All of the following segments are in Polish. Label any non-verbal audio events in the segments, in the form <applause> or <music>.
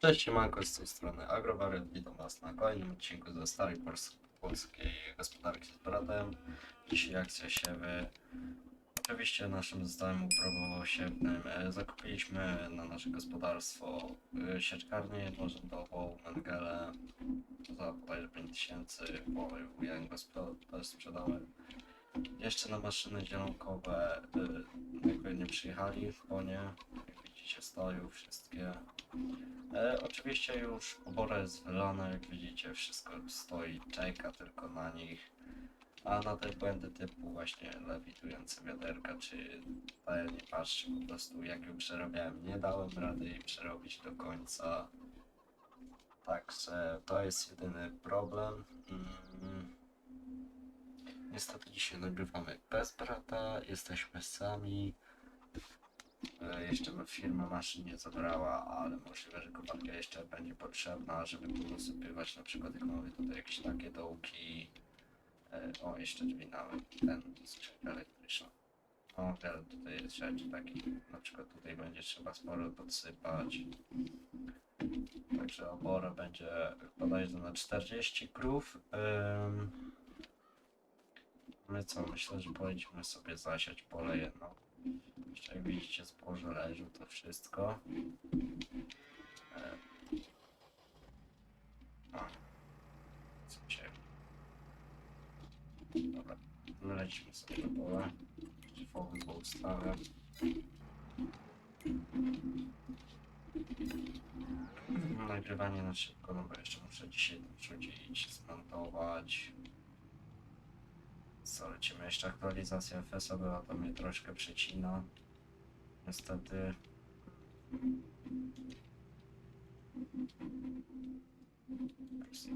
Cześć, siemanko, z tej strony Agrowariat, witam was na kolejnym odcinku ze starej pols polskiej gospodarki z bratem. Dzisiaj akcja siewy. Oczywiście naszym zdaniem siewnym e, zakupiliśmy na nasze gospodarstwo e, sieczkarnię jednorzędową, Mengele za bodajże 5000, bo ja go spra- też sprzedałem. Jeszcze na maszyny zielonkowe e, jakby nie przyjechali w konie, widzicie stoją wszystkie. E, oczywiście już obora jest wylana, jak widzicie, wszystko stoi, czeka tylko na nich. A na te błędy typu właśnie lewitujące wiaderka, czy te nie patrzcie, po prostu jak ją przerabiałem, nie dałem rady jej przerobić do końca. Także to jest jedyny problem. Mm. Niestety dzisiaj nagrywamy bez brata, jesteśmy sami. E, Jeszcze ma- firma maszyn nie zabrała, ale możliwe, że koparka jeszcze będzie potrzebna, żeby tu usypywać na przykład jak mamy tutaj jakieś takie dołki. E, O, jeszcze drzwi nawet, ten skrzynka elektryczna. O, wiele tutaj jest rzeczy takich, na przykład tutaj będzie trzeba sporo podsypać. Także obora będzie bodajże na 40 krów. My co, myślę, że pojedziemy sobie zasiać pole jedno. Jeszcze jak widzicie zboże leży to wszystko. E... A. Co się... Dobra, lecimy sobie do pola. Bo ustawiam. Nagrywanie na szybko, no bo jeszcze muszę dzisiaj wrzucić, zmontować. Co, lecimy jeszcze aktualizacja FS-a była, to mnie troszkę przecina. Niestety.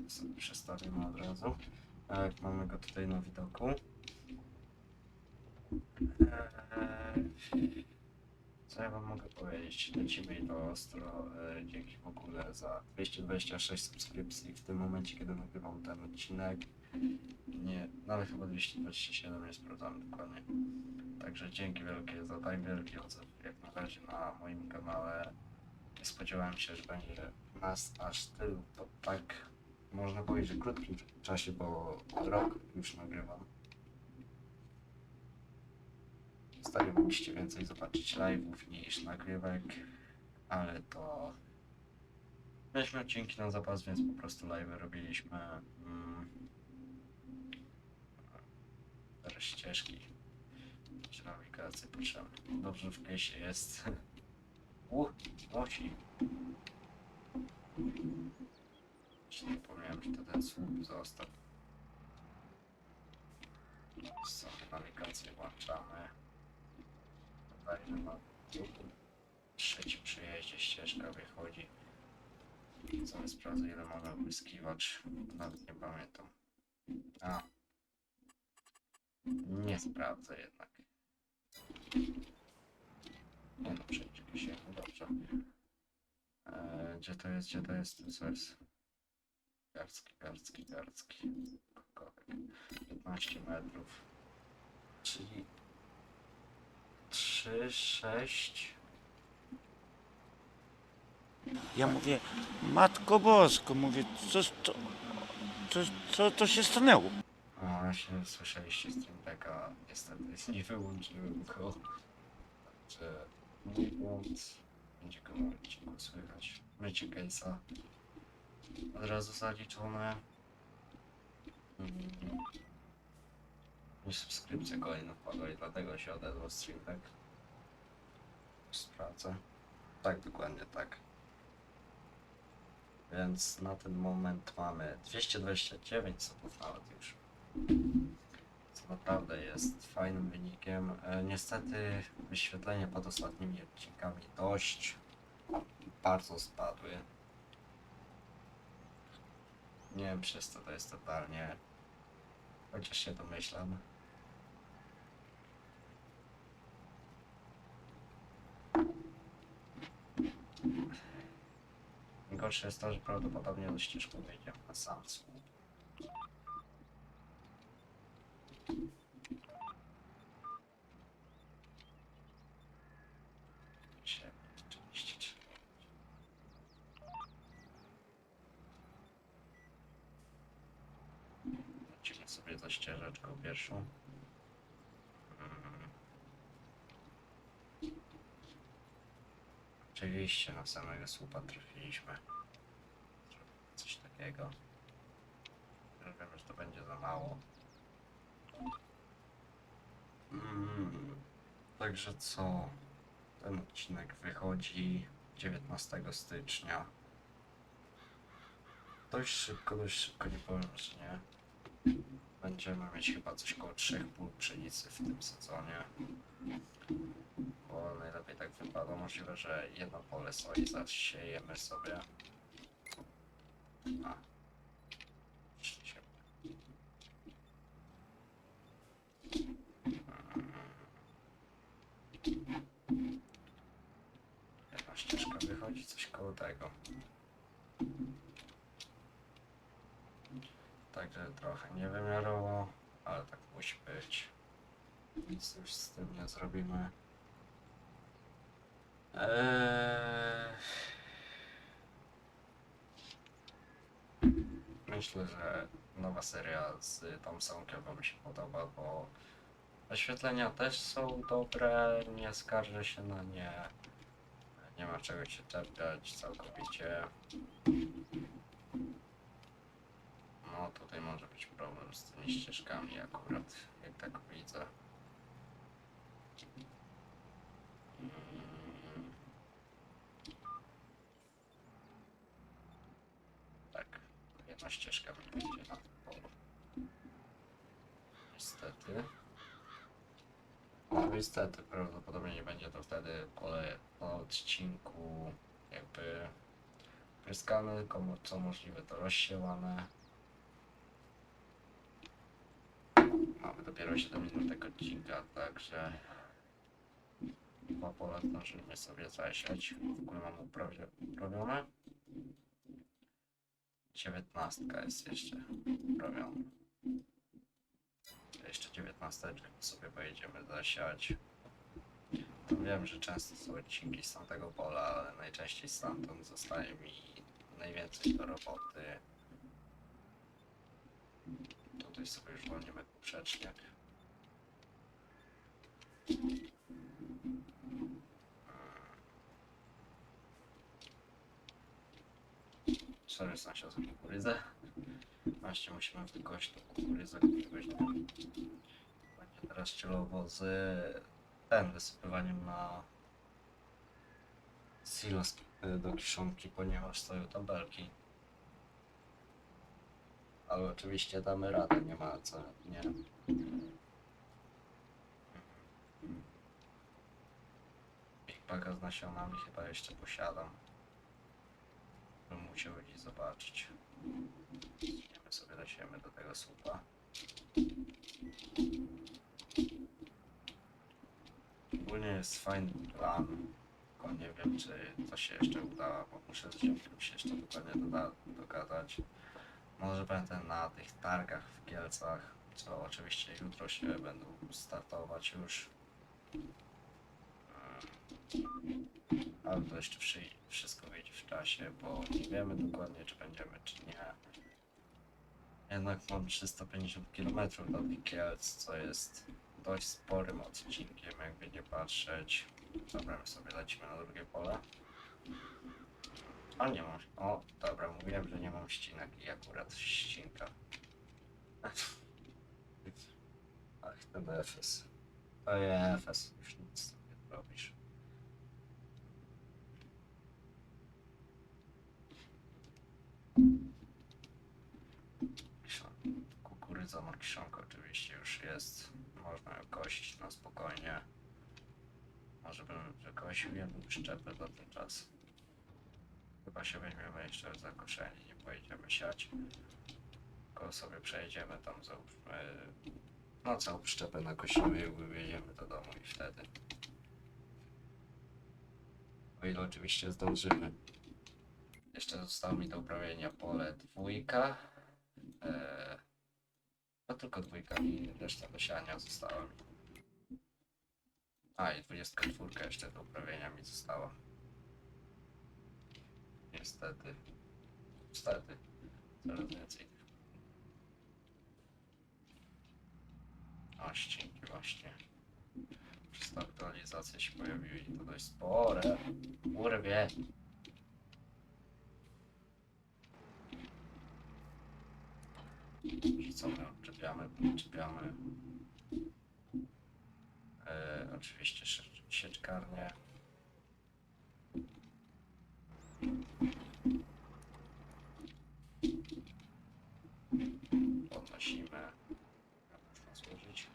Sobie przestawimy od razu. A jak mamy go tutaj na widoku. Eee, Co ja wam mogę powiedzieć? Lecimy to ostro. E, dzięki w ogóle za 226 subskrypcji w tym momencie, kiedy nagrywam ten odcinek. Nie, nawet chyba 227 nie sprawdzam dokładnie. Także dzięki wielkie za tak wielki odzew jak na razie na moim kanale. Nie spodziewałem się, że będzie nas aż tylu. To tak można powiedzieć, że w krótkim czasie, bo rok już nagrywam. Ostatnio mogliście więcej zobaczyć live'ów niż nagrywek, ale to mieliśmy odcinki na zapas, więc po prostu live'y robiliśmy. Teraz ścieżki. Czy nawigację potrzebne. Dobrze w kesie jest. <laughs> Uh, moci. Jeszcze nie zapomniałem, że to ten słup został. Sobie nawigację włączamy. Bodajże na drugim, trzecim przejeździe ścieżka wychodzi. Sobie sprawdzę ile mamy błyskiwacz. Nawet nie pamiętam. A. Nie sprawdzę jednak. Nie no, przejdzie się, no dobrze. Eee, gdzie to jest, gdzie to jest? To jest Gardzki, gardzki, gardzki. Korek. 15 metrów. Czyli 3, 6. Ja mówię, Matko Bosko, mówię, co, co, co, co to się stanęło? A właśnie słyszeliście streambacka, niestety nie wyłączyłem go. Także mój błąd. Będzie go na odcinku słychać. Mycie case'a. Od razu zaliczone. Mm. I subskrypcja kolejna wpadła i dlatego się odezwał streambag. Sprawdzę. Tak, dokładnie tak. Więc na ten moment mamy 229 subów nawet już. Co naprawdę jest fajnym wynikiem. E, niestety wyświetlenia pod ostatnimi odcinkami dość bardzo spadły. Nie wiem przez co to jest totalnie. Chociaż się domyślam. Gorsze jest to, że prawdopodobnie do ścieżką wyjdziemy na sam. Oczywiście na samego słupa trafiliśmy. Coś takiego. Ja wiem, że to będzie za mało. Mm. Także co? Ten odcinek wychodzi 19 stycznia. Dość szybko, dość szybko, nie powiem, że nie. Będziemy mieć chyba coś koło 3 pól pszenicy w tym sezonie. Bo najlepiej tak wypada. Możliwe, że jedno pole soi zasiejemy sobie. A. Się. Jedna ścieżka wychodzi, coś koło tego. Także trochę niewymiarowo, ale tak musi być. Nic już z tym nie zrobimy. Eee... Myślę, że nowa seria z samką wam się podoba, bo oświetlenia też są dobre, nie skarżę się na nie. Nie ma czego się czepiać całkowicie. Tutaj może być problem z tymi ścieżkami akurat, jak tak widzę. Mm. Tak, jedna ścieżka będzie na tym polu. Niestety. No niestety, prawdopodobnie nie będzie to wtedy pole na odcinku jakby pryskane, mo- co możliwe to rozsiewane. Mamy dopiero 7 minut odcinka, także dwa pola zdążymy sobie zasiać. W ogóle mam uprawione. 19 jest jeszcze uprawiona. Jeszcze 19 sobie pojedziemy zasiać. Wiem, że często są odcinki z tamtego pola, ale najczęściej stamtąd zostaje mi najwięcej do roboty. Tutaj sobie już wolnimy poprzeczniak. Sorry, sąsiad za kukurydzę. Właśnie musimy wykość tą kukurydzę, któregoś dnia. Będzie teraz celowo z ten wysypywaniem na silos y, do kiszonki, ponieważ stoją tabelki. Ale oczywiście damy radę, nie ma co, nie. Baga z nasionami chyba jeszcze posiadam. Bym musiał gdzieś zobaczyć. Idziemy sobie dosiemy do tego słupa. Ogólnie jest fajny plan. Tylko nie wiem, czy to się jeszcze uda, bo muszę z ziomkiem się jeszcze dokładnie dogadać. Może będę na tych targach w Kielcach, co oczywiście jutro się będą startować już. Ale to jeszcze wszy- wszystko wyjdzie w czasie, bo nie wiemy dokładnie, czy będziemy, czy nie. Jednak mam 350 km do tych Kielc, co jest dość sporym odcinkiem, jakby nie patrzeć. Dobra, my sobie lecimy na drugie pole. A nie mam. O, dobra, mówiłem, że nie mam ścinek i akurat ścinka. Ach, ten FS. To jest FS, już nic nie robisz. Kukurydza ma kiszonkę oczywiście już jest. Można ją kosić na spokojnie. Może bym wykosił jedną szczepę za ten czas. Chyba się weźmiemy jeszcze za nie pojedziemy siać. Tylko sobie przejedziemy tam załóżmy. No całą przyczepę nakosimy i wywieziemy do domu i wtedy. O ile oczywiście zdążymy. Jeszcze zostało mi do uprawienia pole dwójka. E, no tylko dwójka i reszta do siania została mi. A i 24 jeszcze do uprawienia mi została. Niestety. Niestety. Coraz więcej. Ścięgi właśnie. Przez te aktualizacje się pojawiły i to dość spore. Urwie. Że co my odczepiamy, odczepiamy. E, oczywiście sieczkarnię. Podnosimy. Można złożyć.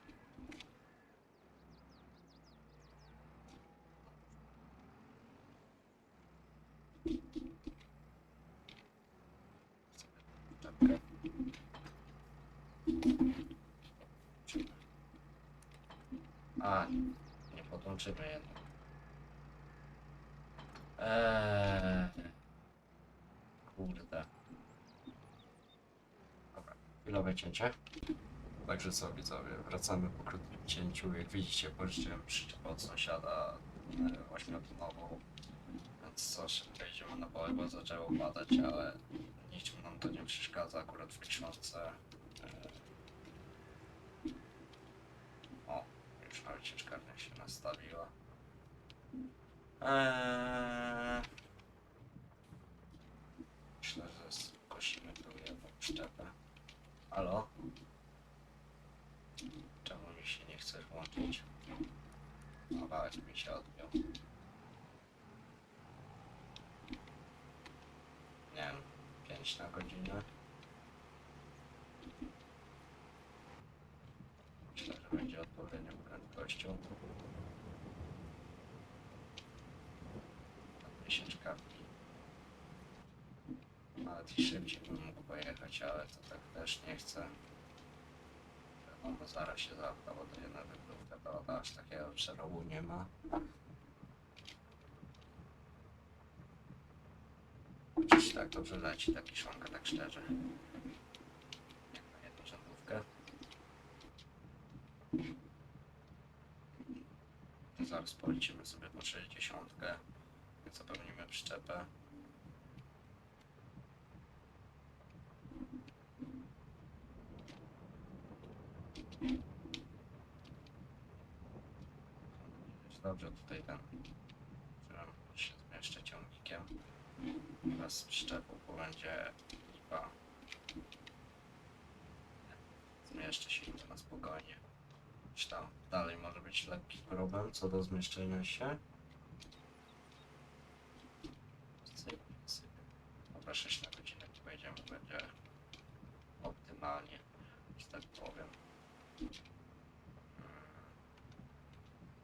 A, nie podłączymy jednak. Eee, kurde. Dobra, chwilowe cięcie. Także co widzowie, wracamy po krótkim cięciu. Jak widzicie, pożyczyłem przyczepę od sąsiada e, 8-tonową. Więc co, szybko idziemy na pole, bo zaczęło padać, ale niczym nam to nie przeszkadza akurat w książce. E, o, już nawet ciężkarnia się nastawiła. Eee... Myślę, że skosimy tu jedną przyczepę. Halo? Czemu mi się nie chcesz włączyć? Tak, mi się odbił. Nie wiem, 5 na godzinę. Myślę, że będzie odpowiednią prędkością. Nawet i szybciej bym mógł pojechać, ale to tak też nie chcę. Wiadomo, zaraz się zapcha, bo to jedna wykrówka to, aż takiego przerobu nie ma. Chociaż tak dobrze leci ta kiszonka, tak szczerze. Jak na jedną rzędówkę. Zaraz polecimy sobie po 60. Zapełnimy przyczepę. Dobrze, tutaj ten, którym się zmieszczę ciągnikiem wraz z przyczepą, bo będzie lipa. Zmieszczę się na spokojnie. Tam dalej może być lekki problem co do zmieszczenia się. Syp, syp. Dobra, 6 na godzinę tu będzie optymalnie, że tak powiem. Mm.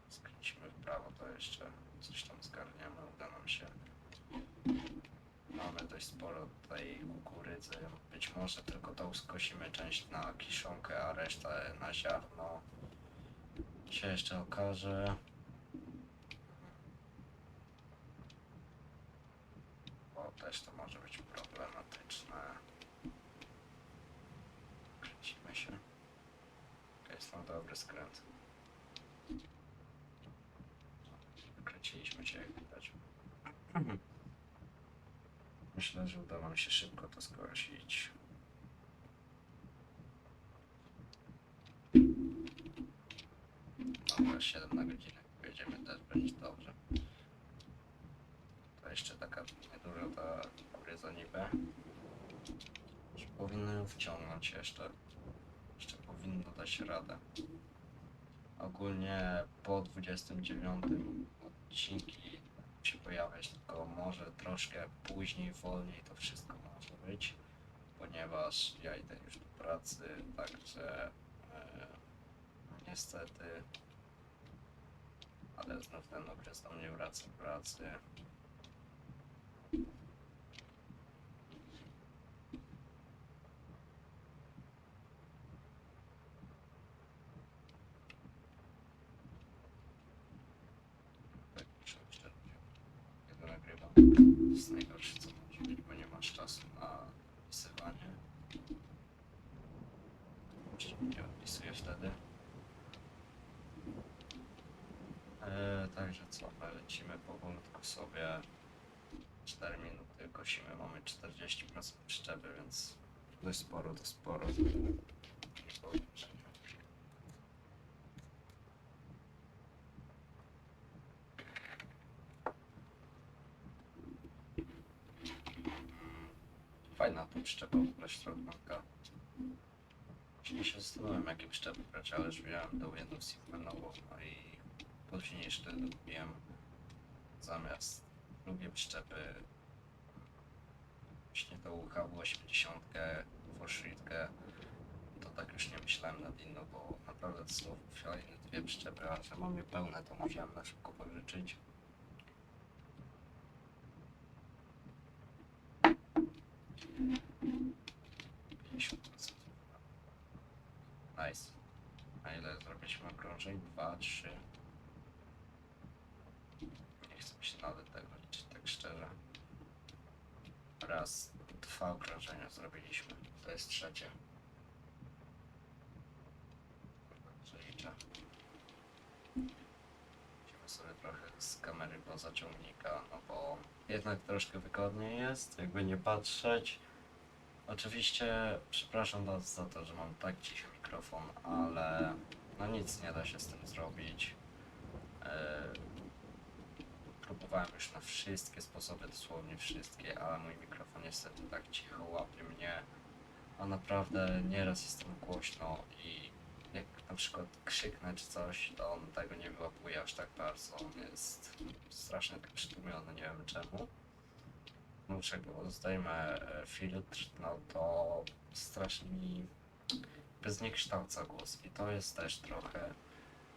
Skręcimy w prawo, to jeszcze coś tam zgarniemy, uda nam się. Mamy dość sporo tej kukurydzy. Być może tylko tą skosimy część na kiszonkę, a resztę na ziarno. Się jeszcze okaże. Bo też to może być problematyczne. Kręcimy się. Ok, jest tam dobry skręt. Kręciliśmy się jak widać. Myślę, że uda nam się szybko to skosić. Dobra, 7 na godzinę. Pojedziemy też będzie dobrze. To jeszcze taka nieduża ta kukurydza niby. Powinno ją wciągnąć jeszcze. Jeszcze powinno dać radę. Ogólnie po 29 odcinki się pojawiać, tylko może troszkę później, wolniej to wszystko może być, ponieważ ja idę już do pracy, także e, niestety, ale znów ten okres do mnie wraca pracy. Tak, muszę myśleć, kiedy nagrywam. To jest najgorsze co może być, bo masz czasu na wpisywanie. Właściwie nie odpisuję wtedy. E, my lecimy powolutku sobie 4 minuty kosimy, mamy 40% przyczepy, więc dość sporo, to sporo. Fajna ta przyczepa w ogóle środka. Się zastanawiam jakie przyczepy brać, ale już miałem do Windows Sigmanową, no i później jeszcze kupiłem zamiast lubię przyczepy właśnie tą HW80 Forsritkę to tak już nie myślałem nad inną, bo naprawdę to są fajne dwie przyczepy, a że mam je pełne to musiałem na szybko pożyczyć. Nice. A ile zrobiliśmy okrążeń? Dwa, trzy. Nie chcę mi się nawet tego liczyć, tak szczerze. Raz, dwa okrążenia zrobiliśmy. Dobrze liczę. Idziemy sobie trochę z kamery poza ciągnika, no bo jednak troszkę wygodniej jest, jakby nie patrzeć. Oczywiście przepraszam Was za to, że mam tak cichy mikrofon, ale no nic nie da się z tym zrobić. E, próbowałem już na wszystkie sposoby, dosłownie wszystkie, ale mój mikrofon niestety tak cicho łapie mnie, a naprawdę nieraz jestem głośno i jak na przykład krzyknę czy coś, to on tego nie wyłapuje aż tak bardzo. On jest strasznie tak przytłumiony, nie wiem czemu. Muszę go zdejmę filtr, no to strasznie mi zniekształca głos i to jest też trochę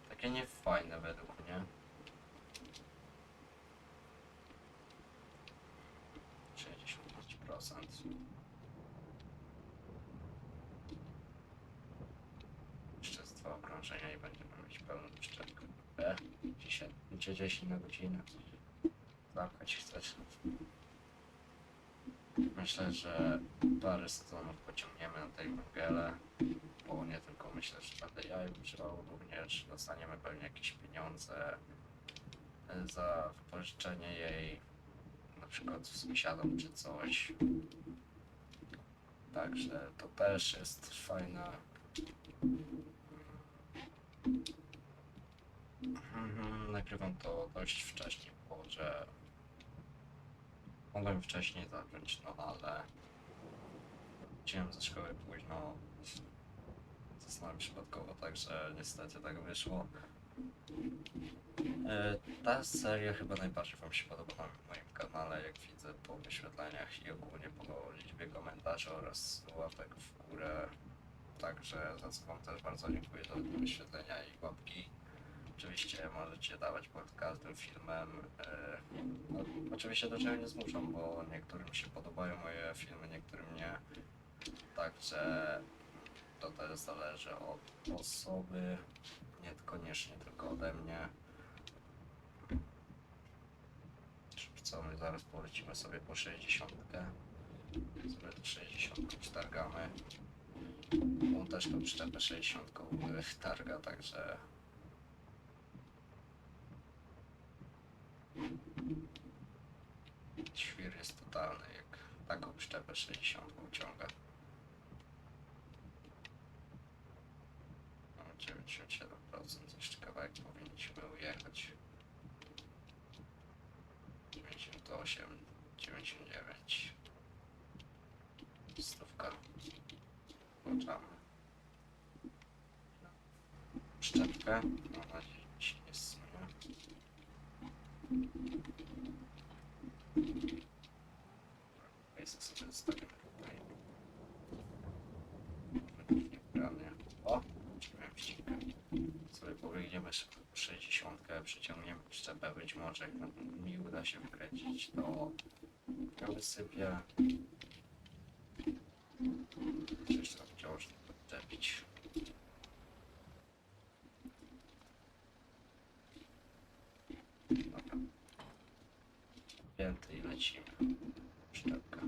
takie niefajne według mnie. 65%. Jeszcze z dwa okrążenia i będziemy mieć pełną przyczepkę. E, 10, 10 na godzinę. Zapchać chcesz. Myślę, że parę sezonów pociągniemy na tej Węgiele, bo nie tylko myślę, że będę ja używał, również dostaniemy pewnie jakieś pieniądze za wypożyczenie jej, na przykład z sąsiadom czy coś. Także to też jest fajne. Mhm, Nagrywam to dość wcześnie, bo że Mogłem wcześniej zacząć, no ale wróciłem ze szkoły późno. Zasnąłem przypadkowo, także niestety tak wyszło. E, Ta seria chyba najbardziej Wam się podoba na moim kanale, jak widzę po wyświetleniach i ogólnie po liczbie komentarzy oraz łapek w górę. Także za co Wam też bardzo dziękuję za wyświetlenia i łapki. Oczywiście możecie dawać pod każdym filmem. E, no, oczywiście do czego nie zmuszam, bo niektórym się podobają moje filmy, niektórym nie. Także to też zależy od osoby, nie koniecznie tylko ode mnie. Co my zaraz polecimy sobie po 60. Sobie 60 targamy. On też tą przyczepę 60 targa, także Świr jest totalny, jak taką przyczepę 60 ciąga. Mamy 97%, jeszcze kawałek powinniśmy ujechać. 98, 99. Stówka. Włączamy. Przyczepkę. Mam nadzieję, że się nie zsunie. Jest sobie zostawimy tutaj. Niepralnie. O! Miałem wcinkę. Sobie pobiegniemy szybko po 60, przyciągniemy przyczepę, być może jak mi uda się wykręcić, to to wysypię. Coś tam wciąż podczepić. Dobra. Pięty i lecimy. Szczepka.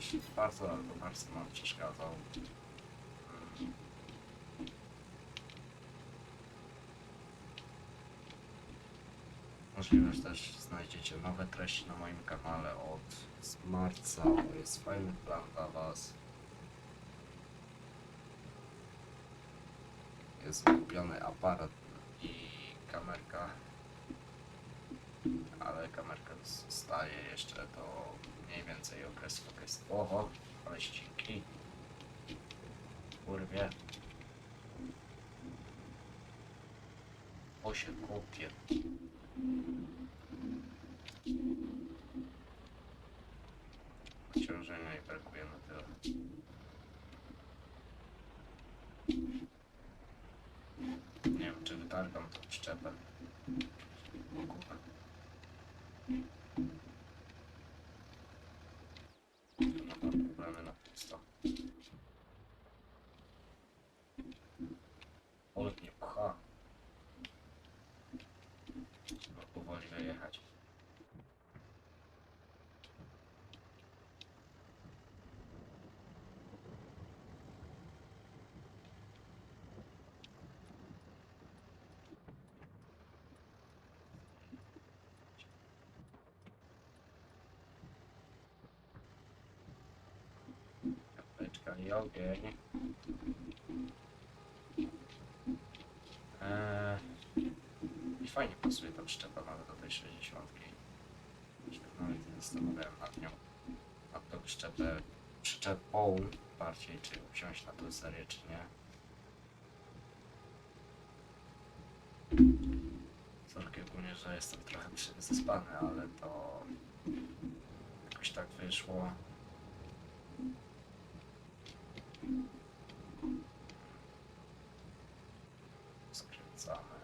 dość bardzo, albo bardzo nam przeszkadzał. Możliwe, też znajdziecie nowe treści na moim kanale od z marca. To jest fajny plan dla Was. Jest kupiony aparat i kamerka, ale kamerka zostaje jeszcze do mniej więcej okresu okresowo, ale ściki. Kurwie. O kopie. Obciążenia i brakuje na tyle. Nie wiem, czy wytargam tą szczepę. O kurwa. Tu ma problemy na pusto. Olet nie pcha. Trzeba powoli wyjechać. I ogień. Eee, I fajnie pasuje ta przyczepa nawet do tej 60. Się nawet nie zastanawiałem nad nią. Nad tą przyczepę, przyczepą bardziej, czy wziąć na tę serię, czy nie. Sorki ogólnie, że jestem trochę zaspany, ale to jakoś tak wyszło. Skręcamy.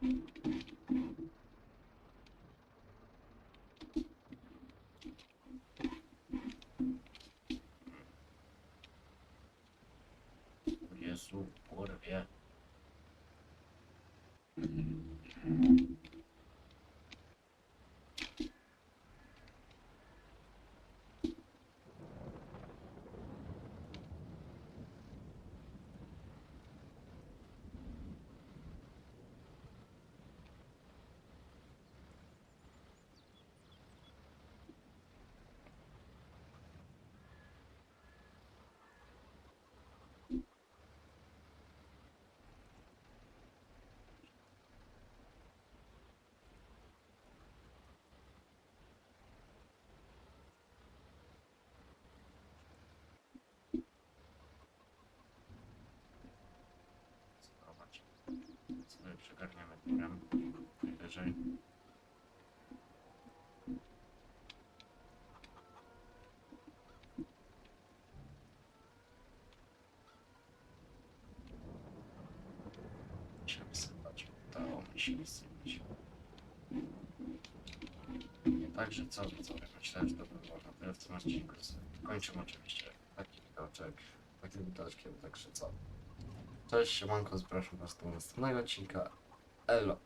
Thank Sobie przygarniamy górem. Najwyżej. Się wysypać. Udało mi się wysypać. Także co widzowie, myślę, że to by było na tyle w tym odcinku. Kończymy oczywiście taki widoczek, takim widoczkiem, także co. Cześć, siemanko, zapraszam was do następnego odcinka. Elo.